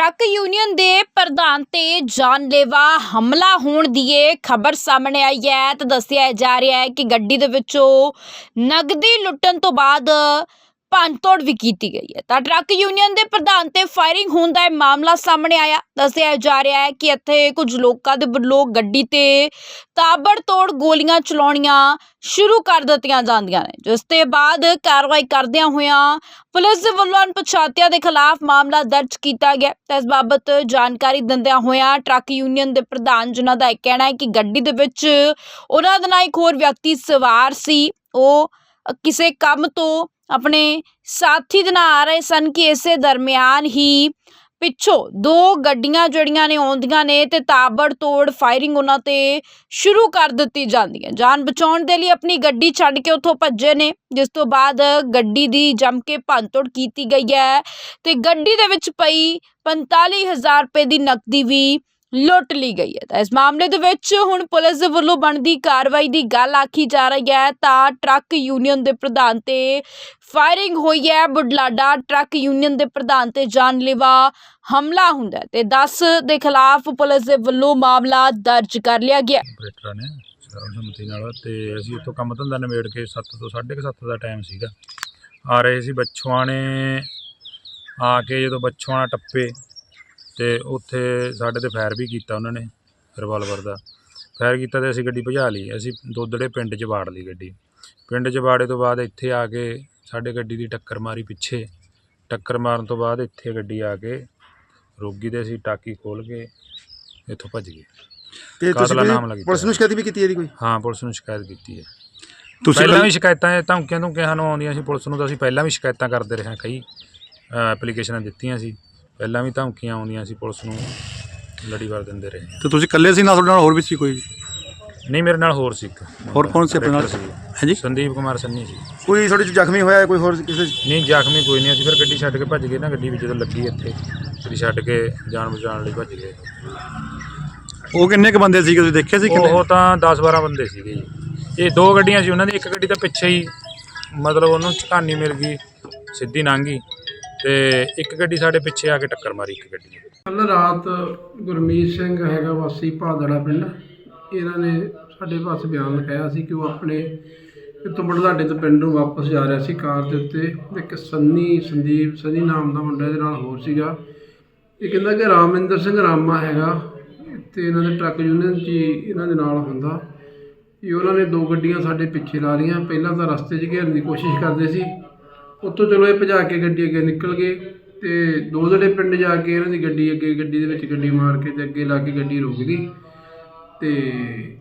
Truck union ਦੇ ਪ੍ਰਧਾਨ ਤੇ ਜਾਨਲੇਵਾ ਹਮਲਾ ਹੋਣ ਦੀ ਇਹ ਖਬਰ ਸਾਹਮਣੇ ਆਈ ਹੈ ਤਾਂ ਦੱਸਿਆ ਜਾ ਰਿਹਾ ਹੈ ਕਿ ਗੱਡੀ ਦੇ ਵਿੱਚੋਂ ਨਗਦੀ ਲੁੱਟਣ ਤੋਂ ਬਾਅਦ ਭੰਨਤੋੜ ਵੀ ਕੀਤੀ ਗਈ ਹੈ। ਤਾਂ ਟਰੱਕ ਯੂਨੀਅਨ ਦੇ ਪ੍ਰਧਾਨ ਤੇ ਫਾਇਰਿੰਗ ਹੋਣ ਦਾ ਇਹ ਮਾਮਲਾ ਸਾਹਮਣੇ ਆਇਆ। ਦੱਸਿਆ ਜਾ ਰਿਹਾ ਹੈ ਕਿ ਇੱਥੇ ਕੁਝ ਲੋਕਾਂ ਦੇ ਵੱਲੋਂ ਗੱਡੀ ਤੇ ਤਾਬੜਤੋੜ ਗੋਲੀਆਂ ਚਲਾਉਣੀਆਂ ਸ਼ੁਰੂ ਕਰ ਦਿੱਤੀਆਂ ਜਾਂਦੀਆਂ ਨੇ। ਜਿਸ ਦੇ ਬਾਅਦ ਕਾਰਵਾਈ ਕਰਦਿਆਂ ਹੋਇਆਂ ਪੁਲਿਸ ਦੇ ਵੱਲੋਂ ਅਣਪਛਾਤਿਆਂ ਦੇ ਖਿਲਾਫ ਮਾਮਲਾ ਦਰਜ ਕੀਤਾ ਗਿਆ। ਤਾਂ ਇਸ ਬਾਬਤ ਜਾਣਕਾਰੀ ਦਿੰਦਿਆਂ ਹੋਇਆਂ ਟਰੱਕ ਯੂਨੀਅਨ ਦੇ ਪ੍ਰਧਾਨ ਜਿਨ੍ਹਾਂ ਦਾ ਇਹ ਕਹਿਣਾ ਹੈ ਕਿ ਗੱਡੀ ਦੇ ਵਿੱਚ ਉਹਨਾਂ ਦੇ ਨਾਲ ਇੱਕ ਹੋਰ ਵਿਅਕਤੀ ਸਵਾਰ ਸੀ। ਉਹ ਕਿਸੇ ਕੰਮ ਤੋਂ ਆਪਣੇ ਸਾਥੀ ਦੇ ਨਾਲ ਆ ਰਹੇ ਸਨ ਕਿ ਇਸੇ ਦਰਮਿਆਨ ਹੀ ਪਿੱਛੋਂ ਦੋ ਗੱਡੀਆਂ ਜਿਹੜੀਆਂ ਨੇ ਆਉਂਦੀਆਂ ਨੇ ਤੇ ਤਾਬੜ ਤੋੜ ਫਾਇਰਿੰਗ ਉਹਨਾਂ ਤੇ ਸ਼ੁਰੂ ਕਰ ਦਿੱਤੀ ਜਾਂਦੀ ਹੈ ਜਾਨ ਬਚਾਉਣ ਦੇ ਲਈ ਆਪਣੀ ਗੱਡੀ ਛੱਡ ਕੇ ਉੱਥੋਂ ਭੱਜੇ ਨੇ, ਜਿਸ ਤੋਂ ਬਾਅਦ ਗੱਡੀ ਦੀ ਜੰਮ ਕੇ ਭੰਨਤੋੜ ਕੀਤੀ ਗਈ ਹੈ ਤੇ ਗੱਡੀ ਦੇ ਵਿੱਚ ਪਈ 45000 ਰੁਪਏ ਦੀ ਨਕਦੀ ਵੀ ਲੁੱਟ ਲਈ ਗਈ ਹੈ। ਤਾਂ ਇਸ ਮਾਮਲੇ ਦੇ ਵਿੱਚ ਹੁਣ ਪੁਲਿਸ ਦੇ ਵੱਲੋਂ ਬਣਦੀ ਕਾਰਵਾਈ ਦੀ ਗੱਲ ਆਖੀ ਜਾ ਰਹੀ ਹੈ। ਤਾਂ ਟਰੱਕ ਯੂਨੀਅਨ ਦੇ ਪ੍ਰਧਾਨ ਤੇ ਫਾਇਰਿੰਗ ਹੋਈ ਹੈ। ਬੁਢਲਾਡਾ ਟਰੱਕ ਯੂਨੀਅਨ ਦੇ ਪ੍ਰਧਾਨ ਤੇ ਜਾਨਲੇਵਾ ਹਮਲਾ ਹੁੰਦਾ ਹੈ ਤੇ 10 ਦੇ ਖਿਲਾਫ ਪੁਲਿਸ ਦੇ ਵੱਲੋਂ ਮਾਮਲਾ ਦਰਜ ਕਰ ਲਿਆ ਗਿਆ ਆਪਰੇਟਰਾਂ ਨੇ ਸਰਵਸੰਮਤੀ ਨਾਲ ਤੇ ਅਸੀਂ ਉੱਥੋਂ ਕੰਮ ਧੰਦਾ ਨਿਬੇੜ ਕੇ 7 ਤੋਂ 7:30 ਦਾ ਟਾਈਮ ਸੀਗਾ। ਆ ਰਹੇ ਸੀ ਬੱਚੋਆਣੇ ਆ ਕੇ ਜਦੋਂ ਬੱਚੋਆਣਾ ਟੱਪੇ ਤੇ ਉੱਥੇ ਸਾਡੇ ਤੇ ਫਾਇਰ ਵੀ ਕੀਤਾ ਉਹਨਾਂ ਨੇ ਰਿਵਾਲਵਰ ਦਾ। ਫਾਇਰ ਕੀਤਾ ਤੇ ਅਸੀਂ ਗੱਡੀ ਭਜਾ ਲਈ ਅਸੀਂ ਦੋਦੜੇ ਪਿੰਡ 'ਚ ਵਾੜ ਲਈ ਗੱਡੀ। ਪਿੰਡ 'ਚ ਵਾੜੇ ਤੋਂ ਬਾਅਦ ਇੱਥੇ ਆ ਕੇ ਸਾਡੇ ਗੱਡੀ ਦੀ ਟੱਕਰ ਮਾਰੀ ਪਿੱਛੇ। ਟੱਕਰ ਮਾਰਨ ਤੋਂ ਬਾਅਦ ਇੱਥੇ ਗੱਡੀ ਆ ਕੇ ਰੋਗੀ ਦੇ ਅਸੀਂ ਟਾਕੀ ਖੋਲ ਕੇ ਇੱਥੋਂ ਭੱਜ ਗਏ। ਤੇ ਤੁਸੀਂ ਕਾਤਲਾ ਨਾਮ ਕੋਈ ਲੱਗੀ ਪੁਲਿਸ ਨੂੰ ਸ਼ਿਕਾਇਤ ਵੀ ਕੀਤੀ ਇਹਦੀ ਕੋਈ? ਹਾਂ ਪੁਲਿਸ ਨੂੰ ਸ਼ਿਕਾਇਤ ਕੀਤੀ ਹੈ। ਤੁਸੀਂ ਪਹਿਲਾਂ ਵੀ ਸ਼ਿਕਾਇਤਾਂ ਧਮਕੀਆਂ ਧਮਕੀਆਂ ਸਾਨੂੰ ਆਉਂਦੀਆਂ ਸੀ ਪੁਲਿਸ ਨੂੰ ਤਾਂ ਅਸੀਂ ਪਹਿਲਾਂ ਵੀ ਸ਼ਿਕਾਇਤਾਂ ਕਰਦੇ ਰਹੇ ਹਾਂ ਕਈ ਐਪਲੀਕੇਸ਼ਨਾਂ ਦਿੱਤੀਆਂ ਸੀ। ਪਹਿਲਾਂ ਵੀ ਧਮਕੀਆਂ ਆਉਂਦੀਆਂ ਸੀ ਪੁਲਿਸ ਨੂੰ ਲੜੀਵਾਰ ਦਿੰਦੇ ਰਹੇ। ਤੇ ਤੁਸੀਂ ਇਕੱਲੇ ਸੀ ਨਾ ਤੁਹਾਡੇ ਨਾਲ ਹੋਰ ਵੀ ਸੀ ਕੋਈ? ਨਹੀਂ ਮੇਰੇ ਨਾਲ ਹੋਰ ਸੀ ਇੱਕ। ਹੋਰ ਕੌਣ ਸੀ ਆਪਣੇ ਨਾਲ। ਹਾਂਜੀ? ਸੰਦੀਪ ਕੁਮਾਰ ਸੰਨੀ ਸੀ। ਕੋਈ ਤੁਹਾਡੇ ਚ ਜ਼ਖਮੀ ਹੋਇਆ ਕੋਈ ਹੋਰ ਕਿਸੇ ਨਹੀਂ ਜ਼ਖਮੀ ਕੋਈ ਨਹੀਂ। ਅਸੀਂ ਫਿਰ ਗੱਡੀ ਛੱਡ ਕੇ ਭੱਜ ਗਏ ਨਾ ਗੱਡੀ ਵੀ ਜਦੋਂ ਲੱਗੀ ਇੱਥੇ ਗੱਡੀ ਛੱਡ ਕੇ ਜਾਨ ਬਚਾਉਣ ਲਈ ਭੱਜ ਗਏ। ਉਹ ਕਿੰਨੇ ਕ ਬੰਦੇ ਸੀ ਤੁਸੀਂ ਦੇਖੇ ਸੀ ਕਿੰਨੇ? ਉਹ ਤਾਂ 10 12 ਬੰਦੇ ਸੀਗੇ ਜੀ। ਇਹ ਦੋ ਗੱਡੀਆਂ ਸੀ ਉਹਨਾਂ ਦੀ ਇੱਕ ਗੱਡੀ ਤਾਂ ਪਿੱਛੇ ਹੀ ਮਤਲਬ ਉਹਨੂੰ ਝਕਾਨੀ ਮਿਲ ਗਈ ਸਿੱਧੀ ਲੰਘ ਗਈ। ਤੇ ਇੱਕ ਗੱਡੀ ਸਾਡੇ ਪਿੱਛੇ ਆ ਕੇ ਟੱਕਰ ਮਾਰੀ ਇੱਕ ਗੱਡੀ ਨੇ। ਕੱਲ੍ਹ ਰਾਤ ਗੁਰਮੀਤ ਸਿੰਘ ਹੈਗਾ ਵਾਸੀ ਭਾਦੜਾ ਪਿੰਡ। ਇਹਨਾਂ ਨੇ ਸਾਡੇ ਪਾਸ ਬਿਆਨ ਲਿਖਾਇਆ ਸੀ ਕਿ ਉਹ ਆਪਣੇ ਇੱਥੋਂ ਬੜਲਾਡੇ ਤੋਂ ਪਿੰਡ ਨੂੰ ਵਾਪਸ ਜਾ ਰਿਹਾ ਸੀ ਕਾਰ ਦੇ ਉੱਤੇ। ਇੱਕ ਸੰਨੀ ਸੰਦੀਪ, ਸੰਨੀ ਨਾਮ ਦਾ ਮੁੰਡਾ ਇਹਦੇ ਨਾਲ ਹੋਰ ਸੀਗਾ। ਇਹ ਕਹਿੰਦਾ ਕਿ ਰਾਮਿੰਦਰ ਸਿੰਘ ਰਾਮਾ ਹੈਗਾ ਤੇ ਇਹਨਾਂ ਦੇ ਟਰੱਕ ਯੂਨੀਅਨ 'ਚ ਹੀ ਇਹਨਾਂ ਦੇ ਨਾਲ ਹੁੰਦਾ। ਇਹ ਉਹਨਾਂ ਨੇ ਦੋ ਗੱਡੀਆਂ ਸਾਡੇ ਪਿੱਛੇ ਲਾ ਲਈਆਂ। ਪਹਿਲਾਂ ਤਾਂ ਰਸਤੇ 'ਚ ਘੇਰਨ ਦੀ ਕੋਸ਼ਿਸ਼ ਕਰਦੇ ਸੀ। ਉੱਥੋਂ ਚਲੋ ਇਹ ਭਜਾ ਕੇ ਗੱਡੀ ਅੱਗੇ ਨਿਕਲ ਗਏ ਤੇ ਦੋ ਜਿਹੜੇ ਪਿੰਡ ਜਾ ਕੇ ਇਹਨਾਂ ਦੀ ਗੱਡੀ ਅੱਗੇ ਗੱਡੀ ਦੇ ਵਿੱਚ ਗੱਡੀ ਮਾਰ ਕੇ ਤੇ ਅੱਗੇ ਲਾ ਕੇ ਗੱਡੀ ਰੁਕ ਗਈ। ਤੇ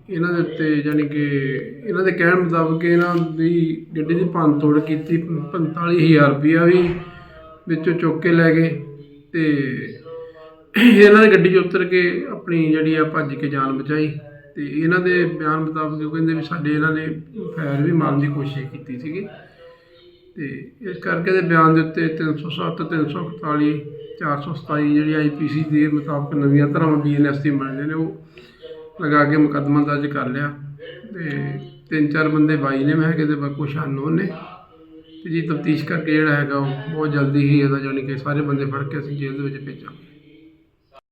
ਇਹਨਾਂ ਦੇ ਉੱਤੇ ਯਾਨੀ ਕਿ ਇਹਨਾਂ ਦੇ ਕਹਿਣ ਮੁਤਾਬਕ ਇਹਨਾਂ ਦੀ ਗੱਡੀ ਦੀ ਭੰਨ ਤੋੜ ਕੀਤੀ 45000 ਰੁਪਇਆ ਵੀ ਵਿੱਚੋਂ ਚੁੱਕ ਕੇ ਲੈ ਗਏ ਤੇ ਇਹਨਾਂ ਦੀ ਗੱਡੀ 'ਚ ਉਤਰ ਕੇ ਆਪਣੀ ਜਿਹੜੀ ਆ ਭੱਜ ਕੇ ਜਾਨ ਬਚਾਈ ਤੇ ਇਹਨਾਂ ਦੇ ਬਿਆਨ ਮੁਤਾਬਕ ਉਹ ਕਹਿੰਦੇ ਵੀ ਸਾਡੇ ਇਹਨਾਂ ਨੇ ਫਾਇਰ ਵੀ ਮਾਰਨ ਦੀ ਕੋਸ਼ਿਸ਼ ਕੀਤੀ ਸੀਗੀ। ਤੇ ਇਸ ਕਰਕੇ ਦੇ ਬਿਆਨ ਦੇ ਉੱਤੇ 307 341 427 ਜਿਹੜੀ ਆਈਪੀਸੀ ਦੇ ਮੁਤਾਬਕ ਨਵੀਆਂ ਧਾਰਾਵਾਂ ਬੀਐਨਐਸ ਦੀ ਬਣਦੇ ਨੇ, ਉਹ ਲਗਾ ਕੇ ਮੁਕੱਦਮਾ ਦਰਜ ਕਰ ਲਿਆ। ਤੇ ਤਿੰਨ ਚਾਰ ਬੰਦੇ ਬਾਈ ਨੇ, ਮੈਂ ਕਿਤੇ ਕੁਛ ਅਨਨੋਨ ਨੇ ਤੇ ਜੀ ਤਫਤੀਸ਼ ਕਰਕੇ ਜਿਹੜਾ ਹੈਗਾ ਉਹ ਬਹੁਤ ਜਲਦੀ ਹੀ ਇਹਦਾ ਜਾਣੀ ਕਿ ਸਾਰੇ ਬੰਦੇ ਫੜ ਕੇ ਅਸੀਂ ਜੇਲ੍ਹ ਦੇ ਵਿੱਚ ਭੇਜਾਂਗੇ।